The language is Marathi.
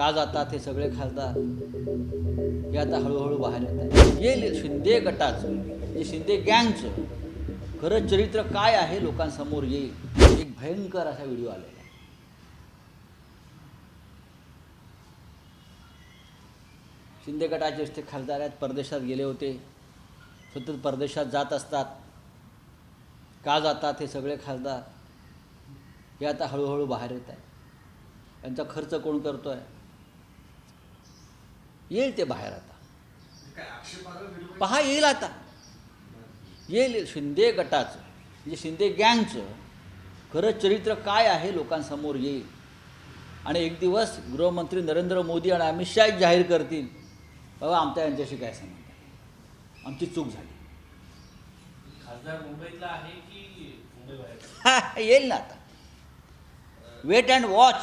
का जातात हे सगळे खासदार? हे आता हळूहळू बाहेर येत आहे. येईल शिंदे गटाचं जे शिंदे गँगचं खरं चरित्र काय आहे लोकांसमोर येईल? एक भयंकर असा व्हिडिओ आलेला आहे. शिंदे गटाचे ते खासदार आहेत परदेशात गेले होते. सतत परदेशात जात असतात. का जातात हे सगळे खासदार? हे आता हळूहळू बाहेर येत आहे. त्यांचा खर्च कोण करतो आहे येईल ते बाहेर आता. पहा येईल आता. येईल शिंदे गटाचं म्हणजे शिंदे गँगचं खरं चरित्र काय आहे लोकांसमोर येईल. आणि एक दिवस गृहमंत्री नरेंद्र मोदी आणि अमित शहा जाहीर करतील. बाबा आमच्या यांच्याशी काय आहे? आमची चूक झाली. खासदार मुंबईतला आहे की हा, येईल ना आता. Weight and watch